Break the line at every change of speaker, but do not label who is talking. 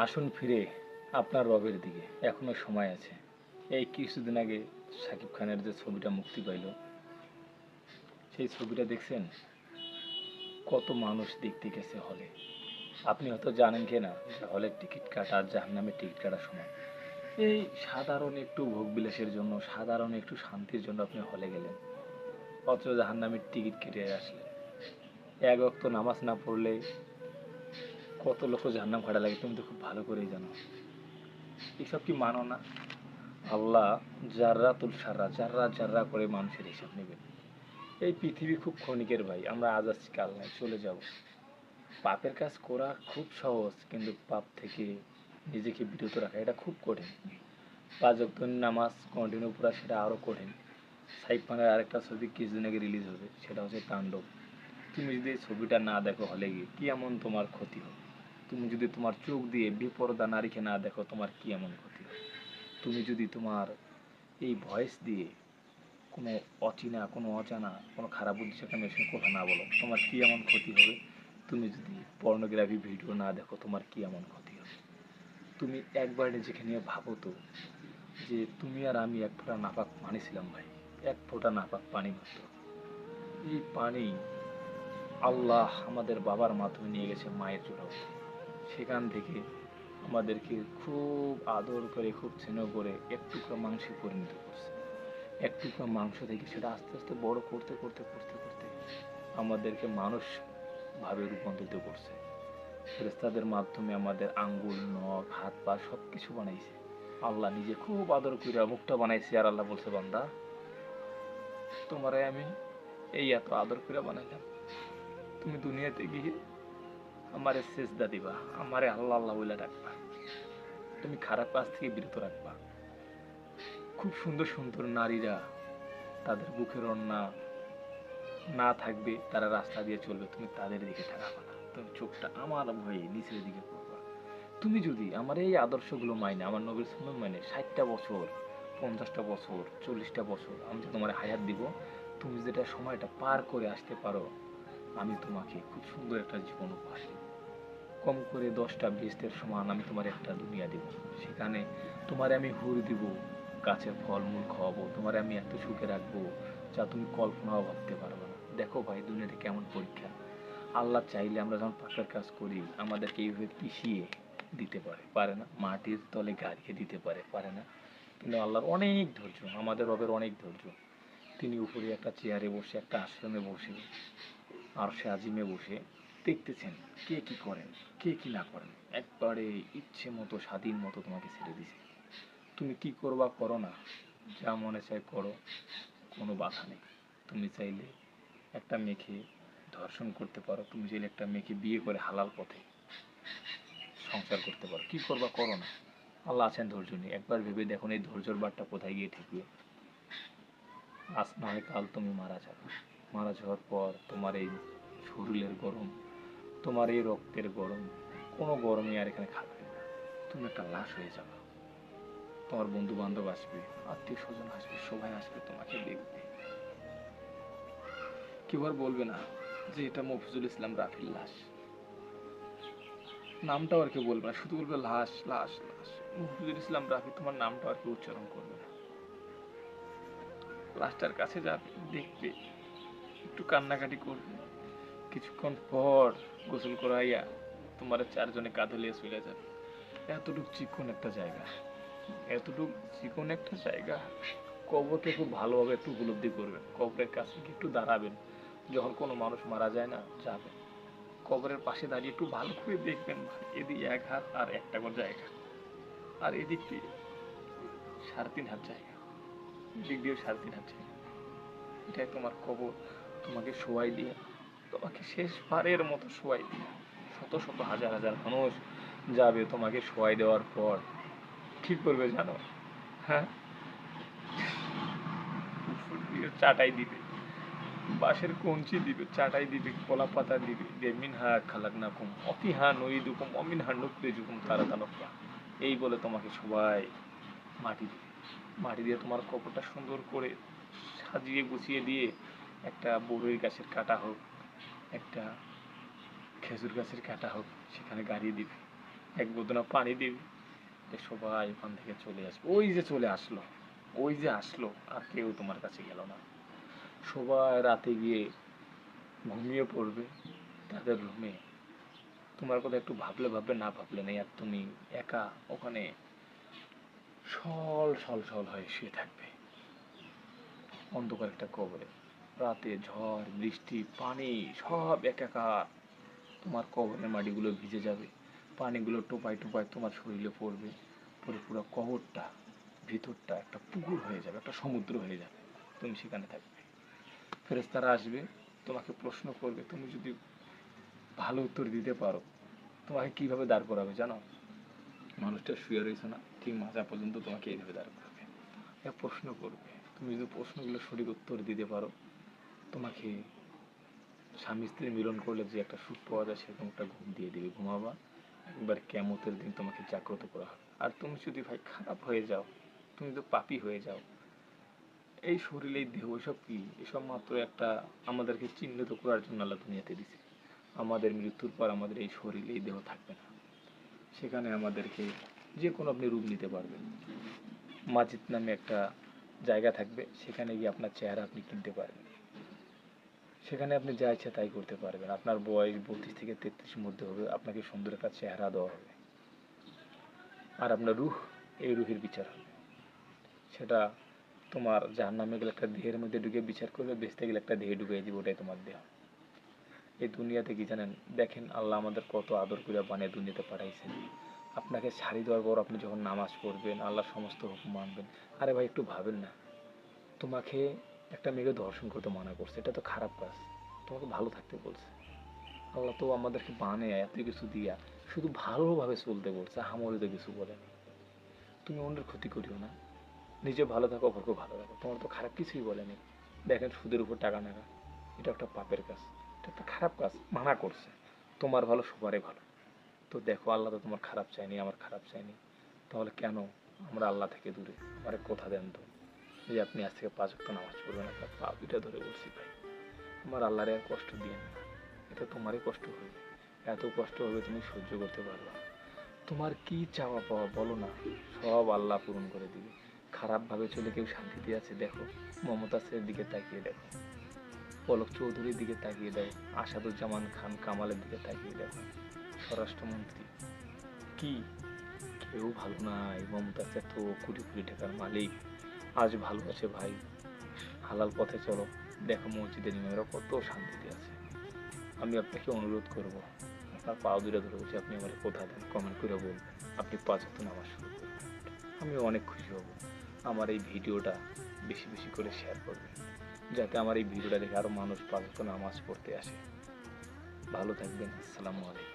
আসুন ফিরে আপনার রবের দিকে। এখনও সময় আছে। এই কিছুদিন আগে শাকিব খানের যে ছবিটা মুক্তি পাইল, সেই ছবিটা দেখছেন? কত মানুষ দেখতে গেছে হলে। আপনি হয়তো জানেন কি না হলের টিকিট কাটা আর জাহান্নামের টিকিট কাটার সময়। এই সাধারণ একটু ভোগ বিলাসের জন্য, সাধারণ একটু শান্তির জন্য আপনি হলে গেলেন। অথচ জাহান্নামের টিকিট কেটে আসলেন। এক অক্ত নামাজ না পড়লে কত লোক জাহান্নাম খাটা লাগে, তুমি তো খুব ভালো করেই জানো। এসব কি মানো না? আল্লাহ জাররা তুল সাররা, জাররা জাররা করে মানুষের হিসাব নেবেন। এই পৃথিবী খুব ক্ষণিকের ভাই, আমরা আজ আছি কাল নাই, চলে যাব। পাপের কাজ করা খুব সহজ, কিন্তু পাপ থেকে নিজেকে বিরত রাখা, এটা খুব কঠিন। পাঁচ নামাজ কন্টিনিউ করা সেটা আরও কঠিন। সাইফ খানের আরেকটা ছবি কিছুদিন আগে রিলিজ হবে, সেটা হচ্ছে তাণ্ডব। তুমি যদি ছবিটা না দেখো, হলে গিয়ে কি এমন তোমার ক্ষতি হবে? তুমি যদি তোমার চোখ দিয়ে বিপরদা নারীকে না দেখো, তোমার কি এমন ক্ষতি? তুমি যদি তোমার এই ভয়েস দিয়ে কোনো অচেনা, কোনো অজানা, কোনো খারাপ উদ্দেশ্যে মেশিন কথা না বলো, তোমার কি এমন ক্ষতি হবে? তুমি যদি পর্নোগ্রাফি ভিডিও না দেখো, তোমার কি এমন ক্ষতি হবে? তুমি একবার নিজেকে নিয়ে ভাবো তো যে তুমি আর আমি এক ফোঁটা নাপাক পানি ছিলাম ভাই, এক ফোঁটা নাপাক পানি মাত্র। এই পানি আল্লাহ আমাদের বাবার মাধ্যমে নিয়ে গেছে মায়ের চূড়াও সেখান থেকে আমাদেরকে খুব আদর করে, খুব স্নেহ করে এক টুকরো মাংসে পরিণত করছে। এক টুকরো মাংস থেকে সেটা আস্তে আস্তে বড় করতে করতে করতে করতে আমাদেরকে মানুষ ভাবে রূপান্তরিত করছে। ফেরেস্তাদের মাধ্যমে আমাদের আঙ্গুল, নখ, হাত, পা সব কিছু বানাইছে। আল্লাহ নিজে খুব আদর করে মুখটা বানাইছে আর আল্লাহ বলছে, বান্দা, তোমারে আমি এই এত আদর করে বানাইলাম। তুমি দুনিয়াতে গিয়ে আমারে সেজদা দিবা, আমারে আল্লাহ আল্লাহ বলে ডাকবা তুমি খারাপ কাজ থেকে বিরত রাখবা। খুব সুন্দর সুন্দর নারীরা তাদের বুকের অন্না না থাকবে, তারা রাস্তা দিয়ে চলবে, তুমি তাদের দিকে তাকাবা না। তুমি চোখটা আমার ভয়ে নিচের দিকে করবা তুমি যদি আমার এই আদর্শগুলো মাইনে, আমার নবীর সুন্নত মাইনে, ষাটটা বছর, পঞ্চাশটা বছর, চল্লিশটা বছর, আমি যে তোমার হায়াত দিব, তুমি যেটা সময়টা পার করে আসতে পারো, আমি তোমাকে খুব সুন্দর একটা জীবন উপহার কম করে দশটা বিশদের সমান আমি তোমার একটা দুনিয়া দিব। সেখানে তোমারে আমি হুর দিব, গাছের ফলমূল খাওয়াবো, তোমারে আমি এত সুখে রাখব, যা তুমি কল্পনাও ভাবতে পারবে না। দেখো ভাই, দুনিয়াতে কেমন পরীক্ষা। আল্লাহ চাইলে আমরা যখন পাকের কাজ করি, আমাদেরকে এইভাবে পিষিয়ে দিতে পারে। পারে না? মাটির তলে গাড়িয়ে দিতে পারে পারে না? কিন্তু আল্লাহর অনেক ধৈর্য, আমাদের রবের অনেক ধৈর্য। তিনি উপরে একটা চেয়ারে বসে, একটা আশ্রমে বসে, আর সে আজিমে বসে দেখতেছেন, কে কি করেন, কে কি না করেন? একবারে ইচ্ছে মতো, স্বাধীন মতো তোমাকে ছেড়ে দিছে। তুমি কি করবা করো না, যা মনে চায় করো, কোনো বাধা নেই। তুমি চাইলে একটা মেয়েকে ধর্ষণ করতে পারো, তুমি চাইলে একটা মেয়েকে বিয়ে করে হালাল পথে সংসার করতে পারো। কি করবা করো না। আল্লাহ আছেন ধৈর্য নেই একবার ভেবে দেখুন, এই ধৈর্যর বারটা কোথায় গিয়ে ঠেকবে? আজ নয়, কাল তুমি মারা যাবে। মারা যাওয়ার পর তোমার এই শরীরের গরম তোমার এই রক্তের গরম, কোনো গরমই আর এখানে খাবে না। তুমি একটা লাশ হয়ে যাবে। তোমার বন্ধু বান্ধব আসবে আত্মীয় স্বজন আসবে, সবাই আসবে তোমাকে দেখবে। কেউ আর বলবে না যে এটা মফিজুল ইসলাম রাফির লাশ। নামটাও আর কেউ বলবে না, শুধু বলবে লাশ লাশ লাশ। মফিজুল ইসলাম রাফি, তোমার নামটাও আর কেউ উচ্চারণ করবে না। লাশটার কাছে যাবে দেখবে, একটু কান্নাকাটি করবে। কিছুক্ষণ পর গোসল করাইয়া তোমার চারজনে কাঁধে লিয়ে চলে যাবে। এতটুক চিকন একটা জায়গা। এতটুক চিকন একটা জায়গা, কবরকে খুব ভালোভাবে একটু উপলব্ধি করবেন। কবরের কাছে গিয়ে একটু দাঁড়াবেন। যখন কোনো মানুষ মারা যায় না, যাবেন। কবরের পাশে দাঁড়িয়ে একটু ভালো করে দেখবেন, এদিকে এক হাত আর একটা করে জায়গা। আর এদিক দিয়ে সাড়ে তিন হাত জায়গা। এদিক দিয়েও সাড়ে তিন হাত জায়গা। এটাই তোমার কবর। তোমাকে শোয়াই দিয়ে তোমাকে শেষবারের মতো শোয়াই শত শত হাজার হাজার মানুষ যাবে তোমাকে শোয়াই দেওয়ার পর। কি করবে জানো? হ্যাঁ? চাটাই দিবে। বাঁশের কঞ্চি দিবে, চাটাই দিবে, কলা পাতা দিবে দিয়ে মিনহা খালাক না কুম অতিহা নই দুকুম অমিনহা নুকতে জুকুম তারা তালকা এই বলে তোমাকে সবাই মাটি দিবে। মাটি দিয়ে তোমার কপরটা সুন্দর করে সাজিয়ে গুছিয়ে দিয়ে একটা বড়ই গাছের কাটা হোক একটা খেজুর গাছের কাটা হোক, সেখানে গাড়িয়ে দিবে, এক বোতনা পানি দিবি সবাই ওখান থেকে চলে আসবে। ওই যে চলে আসলো, ওই যে আসলো, আর কেউ তোমার কাছে গেল না। সবাই রাতে গিয়ে ঘুমিয়ে পড়বে, তাদের রুমে। তোমার কথা একটু ভাবলে ভাবলে না ভাবলে নেই, আর তুমি একা ওখানে সল সল সল হয়ে শুয়ে থাকবে। অন্ধকার একটা কবরে। রাতে ঝড়, বৃষ্টি, পানি, সব একাকার। তোমার কবরের মাটিগুলো ভিজে যাবে। পানিগুলো টোপায় টোপায় তোমার শরীরে পড়বে। পরে পুরো কবরটা, ভিতরটা একটা পুকুর হয়ে যাবে, একটা সমুদ্র হয়ে যাবে। তুমি সেখানে থাকবে। ফেরেস্তারা আসবে, তোমাকে প্রশ্ন করবে, তুমি যদি ভালো উত্তর দিতে পারো, তোমাকে কীভাবে দাঁড় করাবে জানো? মানুষটা শুয়ে রয়েছে না, ঠিক মাজা পর্যন্ত তোমাকে এইভাবে দাঁড় করাবে। প্রশ্ন করবে, তুমি যদি প্রশ্নগুলো সঠিক উত্তর দিতে পারো তোমাকে স্বামী স্ত্রী মিলন করলে যে একটা সুখ পাওয়া যায়, সেরকম একটা ঘুম দিয়ে দেবে, ঘুমাবা। একবার কেমতের দিন তোমাকে জাগ্রত করা হবে। আর তুমি যদি ভাই খারাপ হয়ে যাও, তুমি তো পাপি হয়ে যাও, এই শরীর, এই দেহ, এসব কি? এসব মাত্র একটা আমাদেরকে চিহ্নিত করার জন্য আল্লাহ দুনিয়াতে দিছে। আমাদের মৃত্যুর পর আমাদের এই শরীর, এই দেহ থাকবে না। সেখানে আমাদেরকে যে কোনো আপনি রূপ নিতে পারবেন। মাজিদ নামে একটা জায়গা থাকবে, সেখানে গিয়ে আপনার চেহারা আপনি কিনতে পারবেন। সেখানে আপনি যা ইচ্ছা তাই করতে পারবেন। আপনার বয়স বত্রিশ থেকে তেত্রিশ মধ্যে হবে, আপনাকে সুন্দর একটা চেহারা দেওয়া হবে। আর আপনার রুহ, এই রুহের বিচার হবে। সেটা তোমার যার নামে গেলে একটা দেহের মধ্যে ঢুকে বিচার করবে, বেচতে গেলে একটা দেহে ঢুকিয়ে দিবে ওটাই তোমার দেহ। এই দুনিয়াতে কি জানেন? দেখেন আল্লাহ আমাদের কত আদর করে বানিয়ে দুনিয়াতে পাঠাইছেন। আপনাকে শাড়ি দেওয়ার পর আপনি যখন নামাজ পড়বেন আল্লাহ সমস্ত হুকুম মানবেন। আরে ভাই, একটু ভাবেন না। তোমাকে একটা মেয়েকে ধর্ষণ করতে মানা করছে, এটা তো খারাপ কাজ। তোমাকে ভালো থাকতে বলছে। আল্লাহ তো আমাদেরকে বানায় এত কিছু দিয়া শুধু ভালোভাবে চলতে বলছে হামরিতে কিছু বলেনি। তুমি অন্যের ক্ষতি করিও না। নিজে ভালো থাকো, অপরকে ভালো রাখো। তোমার তো খারাপ কিছুই বলেনি। দেখেন সুদের উপর টাকা নাগা এটা একটা পাপের কাজ। এটা একটা খারাপ কাজ, মানা করছে। তোমার ভালো, সবারই ভালো। তো দেখো, আল্লাহ তো তোমার খারাপ চাইনি আমার খারাপ চাইনি তাহলে কেন আমরা আল্লাহ থেকে দূরে? আমার কথা দেন তো। যে আপনি আজ থেকে পাঁচ ওয়াক্ত নামাজ পড়বেন, আপনার পা দুইটা ধরে বলছি ভাই। আমার আল্লাহরে আর কষ্ট দিয়ে না এটা তোমারই কষ্ট হবে। এত কষ্ট হবে তুমি সহ্য করতে পারবে তোমার কি চাওয়া পাওয়া বলো না, সব আল্লাহ পূরণ করে দিবে। খারাপভাবে চলে কেউ শান্তিতে আছে, দেখো। মমতা সের দিকে তাকিয়ে দেখো। পলক চৌধুরীর দিকে তাকিয়ে দেখো। আসাদুজ্জামান খান কামালের দিকে তাকিয়ে দেখো। স্বরাষ্ট্রমন্ত্রী, কি? কেউ ভালো নাই। মমতা সের তো কোটি কোটি টাকার মালিক। আজ ভালো আছে ভাই। হালাল পথে চলো। দেখো মসজিদের ইমামেরা কত শান্তিতে আছে। আমি আপনাকে অনুরোধ করব, আপনার পা দুটো ধরে বলছি আপনি আমার কোথা দেন কমেন্ট করে বলবেন। আপনি পাঁচ নামাজ শুরু করবেন। আমি অনেক খুশি হব। আমার এই ভিডিওটা বেশি বেশি করে শেয়ার করবেন। যাতে আমার এই ভিডিওটা দেখে আরও মানুষ পাঁচ নামাজ পড়তে আসে। ভালো থাকবেন। আসসালামু আলাইকুম।